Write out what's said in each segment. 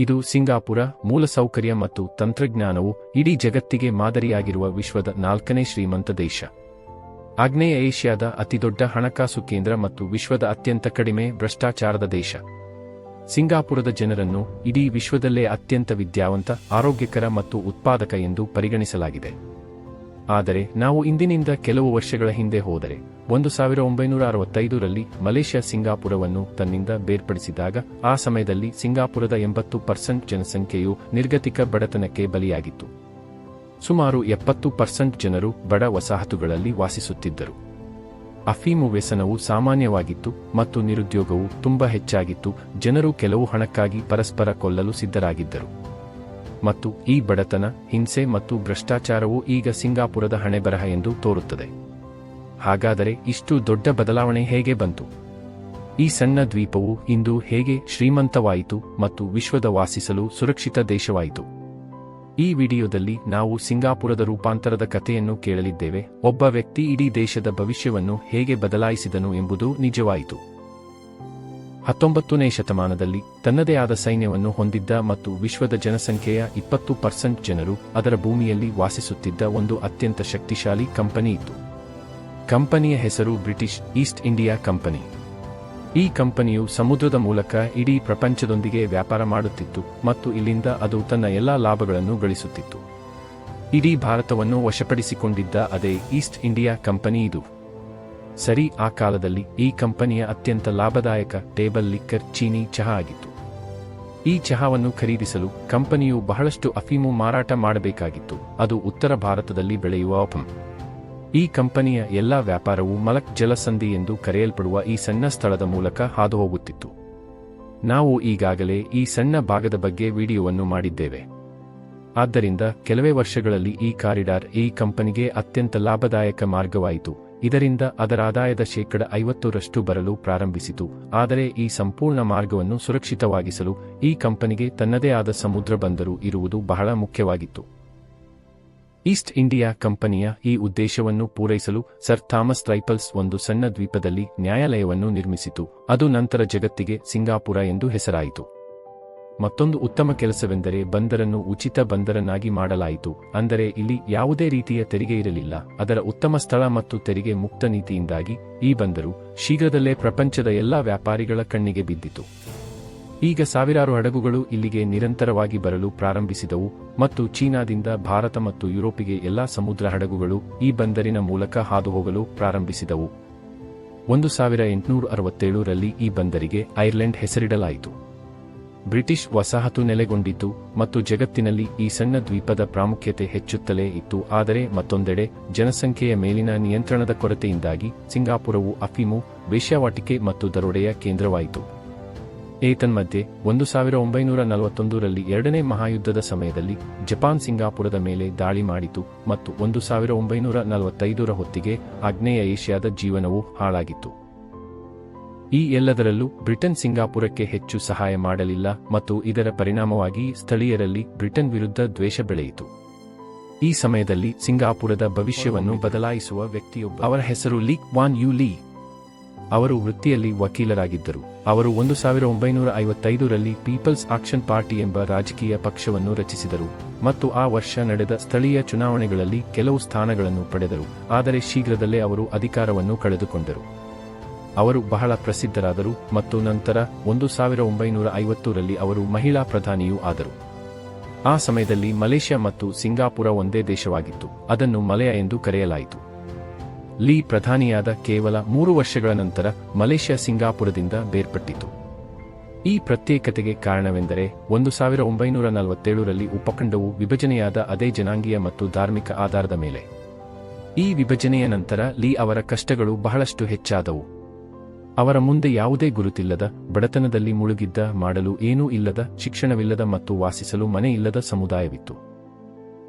ಇದು ಸಿಂಗಾಪುರ, ಮೂಲಸೌಕರ್ಯ ಮತ್ತು ತಂತ್ರಜ್ಞಾನವು ಇಡೀ ಜಗತ್ತಿಗೆ ಮಾದರಿಯಾಗಿರುವ ವಿಶ್ವದ ನಾಲ್ಕನೇ ಶ್ರೀಮಂತ ದೇಶ. ಆಗ್ನೇಯ ಏಷ್ಯಾದ ಅತಿದೊಡ್ಡ ಹಣಕಾಸು ಕೇಂದ್ರ ಮತ್ತು ವಿಶ್ವದ ಅತ್ಯಂತ ಕಡಿಮೆ ಭ್ರಷ್ಟಾಚಾರದ ದೇಶ. ಸಿಂಗಾಪುರದ ಜನರನ್ನು ಇಡೀ ವಿಶ್ವದಲ್ಲೇ ಅತ್ಯಂತ ವಿದ್ಯಾವಂತ, ಆರೋಗ್ಯಕರ ಮತ್ತು ಉತ್ಪಾದಕ ಎಂದು ಪರಿಗಣಿಸಲಾಗಿದೆ. ಆದರೆ ನಾವು ಇಂದಿನಿಂದ ಕೆಲವು ವರ್ಷಗಳ ಹಿಂದೆ ಹೋದರೆ ಒಂದು ಸಾವಿರ ಒಂಬೈನೂರ ಅರವತ್ತೈದರಲ್ಲಿ ಮಲೇಷ್ಯಾ ಸಿಂಗಾಪುರವನ್ನು ತನ್ನಿಂದ ಬೇರ್ಪಡಿಸಿದಾಗ, ಆ ಸಮಯದಲ್ಲಿ ಸಿಂಗಾಪುರದ ಎಂಬತ್ತು ಪರ್ಸೆಂಟ್ ಜನಸಂಖ್ಯೆಯು ನಿರ್ಗತಿಕ ಬಡತನಕ್ಕೆ ಬಲಿಯಾಗಿತ್ತು. ಸುಮಾರು ಎಪ್ಪತ್ತು ಪರ್ಸೆಂಟ್ ಜನರು ಬಡ ವಸಾಹತುಗಳಲ್ಲಿ ವಾಸಿಸುತ್ತಿದ್ದರು. ಅಫೀಮು ವ್ಯಸನವು ಸಾಮಾನ್ಯವಾಗಿತ್ತು ಮತ್ತು ನಿರುದ್ಯೋಗವು ತುಂಬಾ ಹೆಚ್ಚಾಗಿತ್ತು, ಜನರು ಕೆಲವು ಹಣಕ್ಕಾಗಿ ಪರಸ್ಪರ ಕೊಲ್ಲಲು ಸಿದ್ಧರಾಗಿದ್ದರು. ಮತ್ತು ಈ ಬಡತನ, ಹಿಂಸೆ ಮತ್ತು ಭ್ರಷ್ಟಾಚಾರವು ಈಗ ಸಿಂಗಾಪುರದ ಹಣೆಬರಹ ಎಂದು ತೋರುತ್ತದೆ. ಹಾಗಾದರೆ ಇಷ್ಟು ದೊಡ್ಡ ಬದಲಾವಣೆ ಹೇಗೆ ಬಂತು? ಈ ಸಣ್ಣ ದ್ವೀಪವು ಇಂದು ಹೇಗೆ ಶ್ರೀಮಂತವಾಯಿತು ಮತ್ತು ವಿಶ್ವದ ವಾಸಿಸಲು ಸುರಕ್ಷಿತ ದೇಶವಾಯಿತು? ಈ ವಿಡಿಯೋದಲ್ಲಿ ನಾವು ಸಿಂಗಾಪುರದ ರೂಪಾಂತರದ ಕಥೆಯನ್ನು ಕೇಳಲಿದ್ದೇವೆ. ಒಬ್ಬ ವ್ಯಕ್ತಿ ಇಡೀ ದೇಶದ ಭವಿಷ್ಯವನ್ನು ಹೇಗೆ ಬದಲಾಯಿಸಿದನು ಎಂಬುದು ನಿಜವಾಯಿತು. ಹತ್ತೊಂಬತ್ತನೇ ಶತಮಾನದಲ್ಲಿ ತನ್ನದೇ ಆದ ಸೈನ್ಯವನ್ನು ಹೊಂದಿದ್ದ ಮತ್ತು ವಿಶ್ವದ ಜನಸಂಖ್ಯೆಯ ಇಪ್ಪತ್ತು ಪರ್ಸೆಂಟ್ ಜನರು ಅದರ ಭೂಮಿಯಲ್ಲಿ ವಾಸಿಸುತ್ತಿದ್ದ ಒಂದು ಅತ್ಯಂತ ಶಕ್ತಿಶಾಲಿ ಕಂಪನಿ ಇತ್ತು ಕಂಪನಿಯ ಹೆಸರು ಬ್ರಿಟಿಷ್ ಈಸ್ಟ್ ಇಂಡಿಯಾ ಕಂಪನಿ. ಈ ಕಂಪನಿಯು ಸಮುದ್ರದ ಮೂಲಕ ಇಡೀ ಪ್ರಪಂಚದೊಂದಿಗೆ ವ್ಯಾಪಾರ ಮಾಡುತ್ತಿತ್ತು ಮತ್ತು ಇಲ್ಲಿಂದ ಅದು ತನ್ನ ಎಲ್ಲಾ ಲಾಭಗಳನ್ನು ಗಳಿಸುತ್ತಿತ್ತು. ಇಡೀ ಭಾರತವನ್ನು ವಶಪಡಿಸಿಕೊಂಡಿದ್ದ ಅದೇ ಈಸ್ಟ್ ಇಂಡಿಯಾ ಕಂಪನಿ ಇದು. ಸರಿ, ಆ ಕಾಲದಲ್ಲಿ ಈ ಕಂಪನಿಯ ಅತ್ಯಂತ ಲಾಭದಾಯಕ ಟೇಬಲ್ ಲಿಕ್ಕರ್ ಚೀನಿ ಚಹಾ ಆಗಿತ್ತು. ಈ ಚಹಾವನ್ನು ಖರೀದಿಸಲು ಕಂಪನಿಯು ಬಹಳಷ್ಟು ಅಫೀಮು ಮಾರಾಟ ಮಾಡಬೇಕಾಗಿತ್ತು. ಅದು ಉತ್ತರ ಭಾರತದಲ್ಲಿ ಬೆಳೆಯುವ ಅಫಮ್. ಈ ಕಂಪನಿಯ ಎಲ್ಲಾ ವ್ಯಾಪಾರವು ಮಲಕ್ ಜಲಸಂಧಿ ಎಂದು ಕರೆಯಲ್ಪಡುವ ಈ ಸಣ್ಣ ಸ್ಥಳದ ಮೂಲಕ ಹಾದುಹೋಗುತ್ತಿತ್ತು. ನಾವು ಈಗಾಗಲೇ ಈ ಸಣ್ಣ ಭಾಗದ ಬಗ್ಗೆ ವಿಡಿಯೋವನ್ನು ಮಾಡಿದ್ದೇವೆ. ಆದ್ದರಿಂದ ಕೆಲವೇ ವರ್ಷಗಳಲ್ಲಿ ಈ ಕಾರಿಡಾರ್ ಈ ಕಂಪನಿಗೆ ಅತ್ಯಂತ ಲಾಭದಾಯಕ ಮಾರ್ಗವಾಯಿತು. ಇದರಿಂದ ಅದರ ಆದಾಯದ ಶೇಕಡ ಐವತ್ತರಷ್ಟು ಬರಲು ಪ್ರಾರಂಭಿಸಿತು. ಆದರೆ ಈ ಸಂಪೂರ್ಣ ಮಾರ್ಗವನ್ನು ಸುರಕ್ಷಿತವಾಗಿಸಲು ಈ ಕಂಪನಿಗೆ ತನ್ನದೇ ಆದ ಸಮುದ್ರ ಬಂದರು ಇರುವುದು ಬಹಳ ಮುಖ್ಯವಾಗಿತ್ತು. ಈಸ್ಟ್ ಇಂಡಿಯಾ ಕಂಪನಿಯ ಈ ಉದ್ದೇಶವನ್ನು ಪೂರೈಸಲು ಸರ್ ಥಾಮಸ್ ರೈಪಲ್ಸ್ ಒಂದು ಸಣ್ಣ ದ್ವೀಪದಲ್ಲಿ ನ್ಯಾಯಾಲಯವನ್ನು ನಿರ್ಮಿಸಿತು. ಅದು ನಂತರ ಜಗತ್ತಿಗೆ ಸಿಂಗಾಪುರ ಎಂದು ಹೆಸರಾಯಿತು. ಮತ್ತೊಂದು ಉತ್ತಮ ಕೆಲಸವೆಂದರೆ ಬಂದರನ್ನು ಉಚಿತ ಬಂದರನ್ನಾಗಿ ಮಾಡಲಾಯಿತು. ಅಂದರೆ ಇಲ್ಲಿ ಯಾವುದೇ ರೀತಿಯ ತೆರಿಗೆ ಇರಲಿಲ್ಲ. ಅದರ ಉತ್ತಮ ಸ್ಥಳ ಮತ್ತು ತೆರಿಗೆ ಮುಕ್ತ ನೀತಿಯಿಂದಾಗಿ ಈ ಬಂದರು. ಶೀಘ್ರದಲ್ಲೇ ಪ್ರಪಂಚದ ಎಲ್ಲಾ ವ್ಯಾಪಾರಿಗಳ ಕಣ್ಣಿಗೆ ಬಿದ್ದಿತು. ಈಗ ಸಾವಿರಾರು ಹಡಗುಗಳು ಇಲ್ಲಿಗೆ ನಿರಂತರವಾಗಿ ಬರಲು ಪ್ರಾರಂಭಿಸಿದವು ಮತ್ತು ಚೀನಾದಿಂದ ಭಾರತ ಮತ್ತು ಯುರೋಪಿಗೆ ಎಲ್ಲಾ ಸಮುದ್ರ ಹಡಗುಗಳು ಈ ಬಂದರಿನ ಮೂಲಕ ಹಾದುಹೋಗಲು ಪ್ರಾರಂಭಿಸಿದವು. ಒಂದು ಸಾವಿರ ಎಂಟುನೂರ ಅರವತ್ತೇಳರಲ್ಲಿ ಈ ಬಂದರಿಗೆ ಐರ್ಲೆಂಡ್ ಹೆಸರಿಡಲಾಯಿತು. ಬ್ರಿಟಿಷ್ ವಸಾಹತು ನೆಲೆಗೊಂಡಿತು ಮತ್ತು ಜಗತ್ತಿನಲ್ಲಿ ಈ ಸಣ್ಣ ದ್ವೀಪದ ಪ್ರಾಮುಖ್ಯತೆ ಹೆಚ್ಚುತ್ತಲೇ ಇತ್ತು, ಆದರೆ ಮತ್ತೊಂದೆಡೆ ಜನಸಂಖ್ಯೆಯ ಮೇಲಿನ ನಿಯಂತ್ರಣದ ಕೊರತೆಯಿಂದಾಗಿ ಸಿಂಗಾಪುರವು ಅಫೀಮು, ವೇಶ್ಯಾವಾಟಿಕೆ ಮತ್ತು ದರೋಡೆಯ ಕೇಂದ್ರವಾಯಿತು. ಏತನ್ಮಧ್ಯೆ ಒಂದು ಸಾವಿರ ಒಂಬೈನೂರ ನಲವತ್ತೊಂದರಲ್ಲಿ ಎರಡನೇ ಮಹಾಯುದ್ಧದ ಸಮಯದಲ್ಲಿ ಜಪಾನ್ ಸಿಂಗಾಪುರದ ಮೇಲೆ ದಾಳಿ ಮಾಡಿತು ಮತ್ತು ಒಂದು ಸಾವಿರ ಒಂಬೈನೂರ ನಲವತ್ತೈದರ ಹೊತ್ತಿಗೆ ಆಗ್ನೇಯ ಏಷ್ಯಾದ ಜೀವನವು ಹಾಳಾಗಿತ್ತು. ಈ ಎಲ್ಲದರಲ್ಲೂ ಬ್ರಿಟನ್ ಸಿಂಗಾಪುರಕ್ಕೆ ಹೆಚ್ಚು ಸಹಾಯ ಮಾಡಲಿಲ್ಲ ಮತ್ತು ಇದರ ಪರಿಣಾಮವಾಗಿ ಸ್ಥಳೀಯರಲ್ಲಿ ಬ್ರಿಟನ್ ವಿರುದ್ಧ ದ್ವೇಷ ಬೆಳೆಯಿತು. ಈ ಸಮಯದಲ್ಲಿ ಸಿಂಗಾಪುರದ ಭವಿಷ್ಯವನ್ನು ಬದಲಾಯಿಸುವ ವ್ಯಕ್ತಿಯೊಬ್ಬ ಅವರ ಹೆಸರು ಲೀ ವಾನ್ ಯು ಲೀ. ಅವರು ವೃತ್ತಿಯಲ್ಲಿ ವಕೀಲರಾಗಿದ್ದರು. ಅವರು ಒಂದು ಸಾವಿರ ಒಂಬೈನೂರ ಐವತ್ತೈದರಲ್ಲಿ ಪೀಪಲ್ಸ್ ಆಕ್ಷನ್ ಪಾರ್ಟಿ ಎಂಬ ರಾಜಕೀಯ ಪಕ್ಷವನ್ನು ರಚಿಸಿದರು ಮತ್ತು ಆ ವರ್ಷ ನಡೆದ ಸ್ಥಳೀಯ ಚುನಾವಣೆಗಳಲ್ಲಿ ಕೆಲವು ಸ್ಥಾನಗಳನ್ನು ಪಡೆದರು, ಆದರೆ ಶೀಘ್ರದಲ್ಲೇ ಅವರು ಅಧಿಕಾರವನ್ನು ಕಳೆದುಕೊಂಡರು. ಅವರು ಬಹಳ ಪ್ರಸಿದ್ಧರಾದರು ಮತ್ತು ನಂತರ ಒಂದು ಸಾವಿರ ಒಂಬೈನೂರ ಐವತ್ತರಲ್ಲಿ ಅವರು ಮಹಿಳಾ ಪ್ರಧಾನಿಯೂ ಆದರು. ಆ ಸಮಯದಲ್ಲಿ ಮಲೇಷ್ಯಾ ಮತ್ತು ಸಿಂಗಾಪುರ ಒಂದೇ ದೇಶವಾಗಿತ್ತು, ಅದನ್ನು ಮಲಯ ಎಂದು ಕರೆಯಲಾಯಿತು. ಲೀ ಪ್ರಧಾನಿಯಾದ ಕೇವಲ ಮೂರು ವರ್ಷಗಳ ನಂತರ ಮಲೇಷ್ಯಾ ಸಿಂಗಾಪುರದಿಂದ ಬೇರ್ಪಟ್ಟಿತು. ಈ ಪ್ರತ್ಯೇಕತೆಗೆ ಕಾರಣವೆಂದರೆ ಒಂದು ಸಾವಿರ ಒಂಬೈನೂರ ನಲವತ್ತೇಳರಲ್ಲಿ ಉಪಖಂಡವು ವಿಭಜನೆಯಾದ ಅದೇ ಜನಾಂಗೀಯ ಮತ್ತು ಧಾರ್ಮಿಕ ಆಧಾರದ ಮೇಲೆ. ಈ ವಿಭಜನೆಯ ನಂತರ ಲೀ ಅವರ ಕಷ್ಟಗಳು ಬಹಳಷ್ಟು ಹೆಚ್ಚಾದವು. ಅವರ ಮುಂದೆ ಯಾವುದೇ ಗುರುತಿಲ್ಲದ, ಬಡತನದಲ್ಲಿ ಮುಳುಗಿದ್ದ, ಮಾಡಲು ಏನೂ ಇಲ್ಲದ, ಶಿಕ್ಷಣವಿಲ್ಲದ ಮತ್ತು ವಾಸಿಸಲು ಮನೆ ಇಲ್ಲದ ಸಮುದಾಯವಿತ್ತು.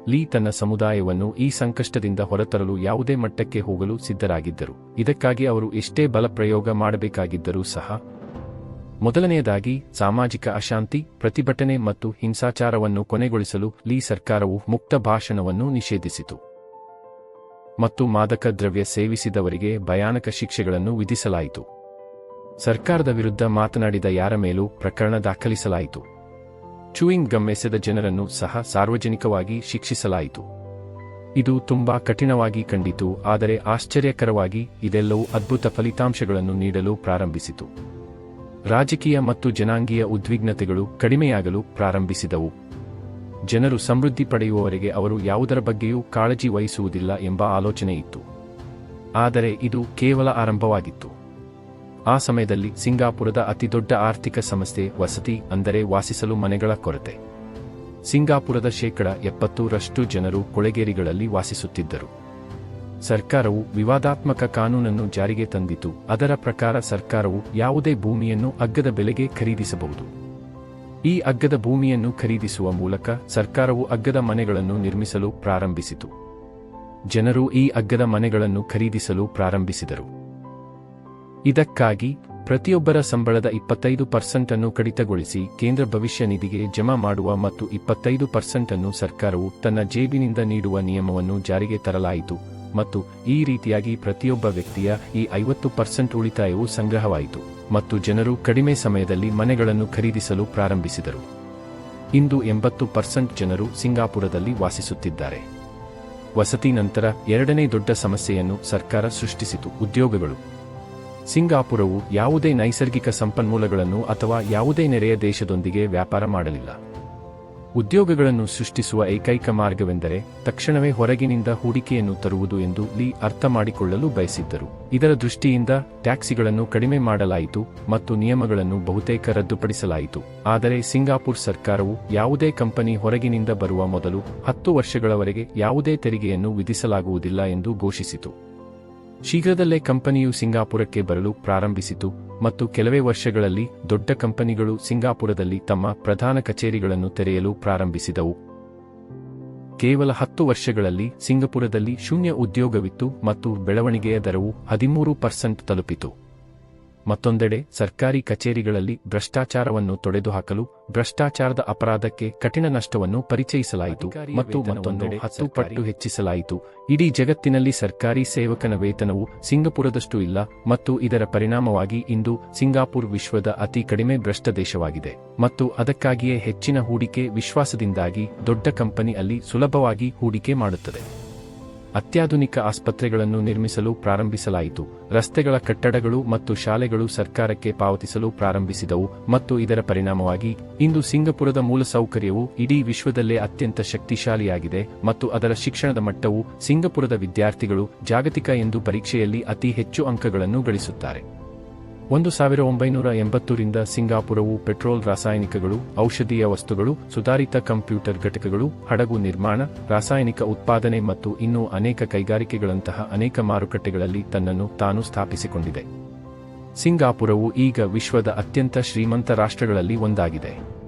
ಲೀ ತನ್ನ ಸಮುದಾಯವನ್ನು ಈ ಸಂಕಷ್ಟದಿಂದ ಹೊರತರಲು ಯಾವುದೇ ಮಟ್ಟಕ್ಕೆ ಹೋಗಲು ಸಿದ್ಧರಾಗಿದ್ದರು. ಇದಕ್ಕಾಗಿ ಅವರು ಎಷ್ಟೇ ಬಲಪ್ರಯೋಗ ಮಾಡಬೇಕಾಗಿದ್ದರೂ ಸಹ, ಮೊದಲನೆಯದಾಗಿ ಸಾಮಾಜಿಕ ಅಶಾಂತಿ, ಪ್ರತಿಭಟನೆ ಮತ್ತು ಹಿಂಸಾಚಾರವನ್ನು ಕೊನೆಗೊಳಿಸಲು ಲೀ ಸರ್ಕಾರವು ಮುಕ್ತ ಭಾಷಣವನ್ನು ನಿಷೇಧಿಸಿತು. ಮತ್ತು ಮಾದಕ ದ್ರವ್ಯ ಸೇವಿಸಿದವರಿಗೆ ಭಯಾನಕ ಶಿಕ್ಷೆಗಳನ್ನು ವಿಧಿಸಲಾಯಿತು. ಸರ್ಕಾರದ ವಿರುದ್ಧ ಮಾತನಾಡಿದ ಯಾರ ಮೇಲೂ ಪ್ರಕರಣ ದಾಖಲಿಸಲಾಯಿತು. ಚೂಯಿಂಗ್ ಗಮ್ ಎಸೆದ ಜನರನ್ನು ಸಹ ಸಾರ್ವಜನಿಕವಾಗಿ ಶಿಕ್ಷಿಸಲಾಯಿತು. ಇದು ತುಂಬಾ ಕಠಿಣವಾಗಿ ಕಂಡಿತು, ಆದರೆ ಆಶ್ಚರ್ಯಕರವಾಗಿ ಇದೆಲ್ಲವೂ ಅದ್ಭುತ ಫಲಿತಾಂಶಗಳನ್ನು ನೀಡಲು ಪ್ರಾರಂಭಿಸಿತು. ರಾಜಕೀಯ ಮತ್ತು ಜನಾಂಗೀಯ ಉದ್ವಿಗ್ನತೆಗಳು ಕಡಿಮೆಯಾಗಲು ಪ್ರಾರಂಭಿಸಿದವು. ಜನರು ಸಮೃದ್ಧಿ ಪಡೆಯುವವರೆಗೆ ಅವರು ಯಾವುದರ ಬಗ್ಗೆಯೂ ಕಾಳಜಿ ವಹಿಸುವುದಿಲ್ಲ ಎಂಬ ಆಲೋಚನೆ ಇತ್ತು. ಆದರೆ ಇದು ಕೇವಲ ಆರಂಭವಾಗಿತ್ತು. ಆ ಸಮಯದಲ್ಲಿ ಸಿಂಗಾಪುರದ ಅತಿದೊಡ್ಡ ಆರ್ಥಿಕ ಸಮಸ್ಯೆ ವಸತಿ ಅಂದರೆ ವಾಸಿಸಲು ಮನೆಗಳ ಕೊರತೆ. ಸಿಂಗಾಪುರದ ಶೇಕಡ ಎಪ್ಪತ್ತರಷ್ಟು ಜನರು ಕೊಳೆಗೇರಿಗಳಲ್ಲಿ ವಾಸಿಸುತ್ತಿದ್ದರು. ಸರ್ಕಾರವು ವಿವಾದಾತ್ಮಕ ಕಾನೂನನ್ನು ಜಾರಿಗೆ ತಂದಿತು. ಅದರ ಪ್ರಕಾರ ಸರ್ಕಾರವು ಯಾವುದೇ ಭೂಮಿಯನ್ನು ಅಗ್ಗದ ಬೆಲೆಗೆ ಖರೀದಿಸಬಹುದು. ಈ ಅಗ್ಗದ ಭೂಮಿಯನ್ನು ಖರೀದಿಸುವ ಮೂಲಕ ಸರ್ಕಾರವು ಅಗ್ಗದ ಮನೆಗಳನ್ನು ನಿರ್ಮಿಸಲು ಪ್ರಾರಂಭಿಸಿತು. ಜನರು ಈ ಅಗ್ಗದ ಮನೆಗಳನ್ನು ಖರೀದಿಸಲು ಪ್ರಾರಂಭಿಸಿದರು. ಇದಕ್ಕಾಗಿ ಪ್ರತಿಯೊಬ್ಬರ ಸಂಬಳದ ಇಪ್ಪತ್ತೈದು ಪರ್ಸೆಂಟ್ ಅನ್ನು ಕಡಿತಗೊಳಿಸಿ ಕೇಂದ್ರ ಭವಿಷ್ಯ ನಿಧಿಗೆ ಜಮಾ ಮಾಡುವ ಮತ್ತು ಇಪ್ಪತ್ತೈದು ಪರ್ಸೆಂಟ್ ಅನ್ನು ಸರ್ಕಾರವು ತನ್ನ ಜೇಬಿನಿಂದ ನೀಡುವ ನಿಯಮವನ್ನು ಜಾರಿಗೆ ತರಲಾಯಿತು ಮತ್ತು ಈ ರೀತಿಯಾಗಿ ಪ್ರತಿಯೊಬ್ಬ ವ್ಯಕ್ತಿಯ ಈ ಐವತ್ತು ಪರ್ಸೆಂಟ್ ಉಳಿತಾಯವು ಸಂಗ್ರಹವಾಯಿತು ಮತ್ತು ಜನರು ಕಡಿಮೆ ಸಮಯದಲ್ಲಿ ಮನೆಗಳನ್ನು ಖರೀದಿಸಲು ಪ್ರಾರಂಭಿಸಿದರು. ಇಂದು ಎಂಬತ್ತು ಪರ್ಸೆಂಟ್ ಜನರು ಸಿಂಗಾಪುರದಲ್ಲಿ ವಾಸಿಸುತ್ತಿದ್ದಾರೆ. ವಸತಿ ನಂತರ ಎರಡನೇ ದೊಡ್ಡ ಸಮಸ್ಯೆಯನ್ನು ಸರ್ಕಾರ ಸೃಷ್ಟಿಸಿತು, ಉದ್ಯೋಗಗಳು. ಸಿಂಗಾಪುರವು ಯಾವುದೇ ನೈಸರ್ಗಿಕ ಸಂಪನ್ಮೂಲಗಳನ್ನು ಅಥವಾ ಯಾವುದೇ ನೆರೆಯ ದೇಶದೊಂದಿಗೆ ವ್ಯಾಪಾರ ಮಾಡಲಿಲ್ಲ. ಉದ್ಯೋಗಗಳನ್ನು ಸೃಷ್ಟಿಸುವ ಏಕೈಕ ಮಾರ್ಗವೆಂದರೆ ತಕ್ಷಣವೇ ಹೊರಗಿನಿಂದ ಹೂಡಿಕೆಯನ್ನು ತರುವುದು ಎಂದು ಲೀ ಅರ್ಥ ಮಾಡಿಕೊಳ್ಳಲು ಬಯಸಿದ್ದರು. ಇದರ ದೃಷ್ಟಿಯಿಂದ ಟ್ಯಾಕ್ಸಿಗಳನ್ನು ಕಡಿಮೆ ಮಾಡಲಾಯಿತು ಮತ್ತು ನಿಯಮಗಳನ್ನು ಬಹುತೇಕ ರದ್ದುಪಡಿಸಲಾಯಿತು. ಆದರೆ ಸಿಂಗಾಪುರ್ ಸರ್ಕಾರವು ಯಾವುದೇ ಕಂಪನಿ ಹೊರಗಿನಿಂದ ಬರುವ ಮೊದಲು ಹತ್ತು ವರ್ಷಗಳವರೆಗೆ ಯಾವುದೇ ತೆರಿಗೆಯನ್ನು ವಿಧಿಸಲಾಗುವುದಿಲ್ಲ ಎಂದು ಘೋಷಿಸಿತು. ಶೀಘ್ರದಲ್ಲೇ ಕಂಪನಿಯು ಸಿಂಗಾಪುರಕ್ಕೆ ಬರಲು ಪ್ರಾರಂಭಿಸಿತು ಮತ್ತು ಕೆಲವೇ ವರ್ಷಗಳಲ್ಲಿ ದೊಡ್ಡ ಕಂಪನಿಗಳು ಸಿಂಗಾಪುರದಲ್ಲಿ ತಮ್ಮ ಪ್ರಧಾನ ಕಚೇರಿಗಳನ್ನು ತೆರೆಯಲು ಪ್ರಾರಂಭಿಸಿದವು. ಕೇವಲ ಹತ್ತು ವರ್ಷಗಳಲ್ಲಿ ಸಿಂಗಾಪುರದಲ್ಲಿ ಶೂನ್ಯ ಉದ್ಯೋಗವಿತ್ತು ಮತ್ತು ಬೆಳವಣಿಗೆಯ ದರವು ಹದಿಮೂರು ಪರ್ಸೆಂಟ್ ತಲುಪಿತು. ಮತ್ತೊಂದೆಡೆ ಸರ್ಕಾರಿ ಕಚೇರಿಗಳಲ್ಲಿ ಭ್ರಷ್ಟಾಚಾರವನ್ನು ತೊಡೆದುಹಾಕಲು ಭ್ರಷ್ಟಾಚಾರದ ಅಪರಾಧಕ್ಕೆ ಕಠಿಣ ನಷ್ಟವನ್ನು ಪರಿಚಯಿಸಲಾಯಿತು ಮತ್ತು ಮತ್ತೊಂದೆಡೆ ಹತ್ತು ಪಟ್ಟು ಹೆಚ್ಚಿಸಲಾಯಿತು. ಇಡೀ ಜಗತ್ತಿನಲ್ಲಿ ಸರ್ಕಾರಿ ಸೇವಕನ ವೇತನವು ಸಿಂಗಪುರದಷ್ಟು ಇಲ್ಲ ಮತ್ತು ಇದರ ಪರಿಣಾಮವಾಗಿ ಇಂದು ಸಿಂಗಾಪುರ್ ವಿಶ್ವದ ಅತಿ ಕಡಿಮೆ ಭ್ರಷ್ಟ ದೇಶವಾಗಿದೆ. ಮತ್ತು ಅದಕ್ಕಾಗಿಯೇ ಹೆಚ್ಚಿನ ಹೂಡಿಕೆ ವಿಶ್ವಾಸದಿಂದಾಗಿ ದೊಡ್ಡ ಕಂಪನಿ ಅಲ್ಲಿ ಸುಲಭವಾಗಿ ಹೂಡಿಕೆ ಮಾಡುತ್ತದೆ. ಅತ್ಯಾಧುನಿಕ ಆಸ್ಪತ್ರೆಗಳನ್ನು ನಿರ್ಮಿಸಲು ಪ್ರಾರಂಭಿಸಲಾಯಿತು. ರಸ್ತೆಗಳ ಕಟ್ಟಡಗಳು ಮತ್ತು ಶಾಲೆಗಳು ಸರ್ಕಾರಕ್ಕೆ ಪಾವತಿಸಲು ಪ್ರಾರಂಭಿಸಿದವು ಮತ್ತು ಇದರ ಪರಿಣಾಮವಾಗಿ ಇಂದು ಸಿಂಗಪುರದ ಮೂಲಸೌಕರ್ಯವು ಇಡೀ ವಿಶ್ವದಲ್ಲೇ ಅತ್ಯಂತ ಶಕ್ತಿಶಾಲಿಯಾಗಿದೆ ಮತ್ತು ಅದರ ಶಿಕ್ಷಣದ ಮಟ್ಟವು ಸಿಂಗಪುರದ ವಿದ್ಯಾರ್ಥಿಗಳು ಜಾಗತಿಕ ಎಂದು ಪರೀಕ್ಷೆಯಲ್ಲಿ ಅತಿ ಹೆಚ್ಚು ಅಂಕಗಳನ್ನು ಗಳಿಸುತ್ತಾರೆ. ಒಂದು ಸಾವಿರ ಒಂಬೈನೂರ ಎಂಬತ್ತರಿಂದ ಸಿಂಗಾಪುರವು ಪೆಟ್ರೋಲ್ ರಾಸಾಯನಿಕಗಳು, ಔಷಧೀಯ ವಸ್ತುಗಳು, ಸುಧಾರಿತ ಕಂಪ್ಯೂಟರ್ ಘಟಕಗಳು, ಹಡಗು ನಿರ್ಮಾಣ, ರಾಸಾಯನಿಕ ಉತ್ಪಾದನೆ ಮತ್ತು ಇನ್ನೂ ಅನೇಕ ಕೈಗಾರಿಕೆಗಳಂತಹ ಅನೇಕ ಮಾರುಕಟ್ಟೆಗಳಲ್ಲಿ ತನ್ನನ್ನು ತಾನು ಸ್ಥಾಪಿಸಿಕೊಂಡಿದೆ. ಸಿಂಗಾಪುರವು ಈಗ ವಿಶ್ವದ ಅತ್ಯಂತ ಶ್ರೀಮಂತ ರಾಷ್ಟ್ರಗಳಲ್ಲಿ ಒಂದಾಗಿದೆ.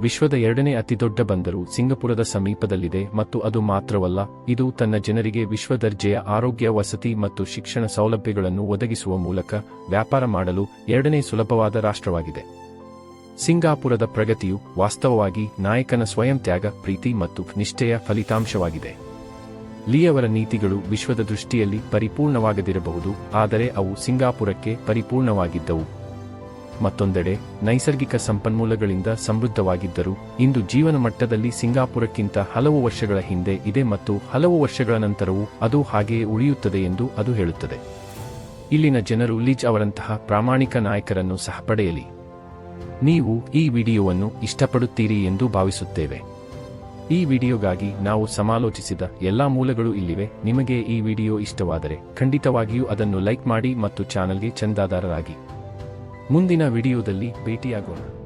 ವಿಶ್ವದ ಎರಡನೇ ಅತಿದೊಡ್ಡ ಬಂದರು ಸಿಂಗಪುರದ ಸಮೀಪದಲ್ಲಿದೆ ಮತ್ತು ಅದು ಮಾತ್ರವಲ್ಲ, ಇದು ತನ್ನ ಜನರಿಗೆ ವಿಶ್ವ ದರ್ಜೆಯ ಆರೋಗ್ಯ, ವಸತಿ ಮತ್ತು ಶಿಕ್ಷಣ ಸೌಲಭ್ಯಗಳನ್ನು ಒದಗಿಸುವ ಮೂಲಕ ವ್ಯಾಪಾರ ಮಾಡಲು ಎರಡನೇ ಸುಲಭವಾದ ರಾಷ್ಟ್ರವಾಗಿದೆ. ಸಿಂಗಾಪುರದ ಪ್ರಗತಿಯು ವಾಸ್ತವವಾಗಿ ನಾಯಕನ ಸ್ವಯಂ ತ್ಯಾಗ, ಪ್ರೀತಿ ಮತ್ತು ನಿಷ್ಠೆಯ ಫಲಿತಾಂಶವಾಗಿದೆ. ಲಿಯವರ ನೀತಿಗಳು ವಿಶ್ವದ ದೃಷ್ಟಿಯಲ್ಲಿ ಪರಿಪೂರ್ಣವಾಗದಿರಬಹುದು, ಆದರೆ ಅವು ಸಿಂಗಾಪುರಕ್ಕೆ ಪರಿಪೂರ್ಣವಾಗಿದ್ದವು. ಮತ್ತೊಂದೆಡೆ, ನೈಸರ್ಗಿಕ ಸಂಪನ್ಮೂಲಗಳಿಂದ ಸಮೃದ್ಧವಾಗಿದ್ದರು, ಇಂದು ಜೀವನ ಮಟ್ಟದಲ್ಲಿ ಸಿಂಗಾಪುರಕ್ಕಿಂತ ಹಲವು ವರ್ಷಗಳ ಹಿಂದೆ ಇದೆ ಮತ್ತು ಹಲವು ವರ್ಷಗಳ ನಂತರವೂ ಅದು ಹಾಗೆಯೇ ಉಳಿಯುತ್ತದೆ ಎಂದು ಅದು ಹೇಳುತ್ತದೆ. ಇಲ್ಲಿನ ಜನರು ಲಿಜ್ ಅವರಂತಹ ಪ್ರಾಮಾಣಿಕ ನಾಯಕರನ್ನು ಸಹ ಪಡೆಯಲಿ. ನೀವು ಈ ವಿಡಿಯೋವನ್ನು ಇಷ್ಟಪಡುತ್ತೀರಿ ಎಂದು ಭಾವಿಸುತ್ತೇವೆ. ಈ ವಿಡಿಯೋಗಾಗಿ ನಾವು ಸಮಾಲೋಚಿಸಿದ ಎಲ್ಲಾ ಮೂಲಗಳು ಇಲ್ಲಿವೆ. ನಿಮಗೆ ಈ ವಿಡಿಯೋ ಇಷ್ಟವಾದರೆ ಖಂಡಿತವಾಗಿಯೂ ಅದನ್ನು ಲೈಕ್ ಮಾಡಿ ಮತ್ತು ಚಾನಲ್ಗೆ ಚಂದಾದಾರರಾಗಿ. ಮುಂದಿನ ವಿಡಿಯೋದಲ್ಲಿ ಭೇಟಿಯಾಗೋಣ.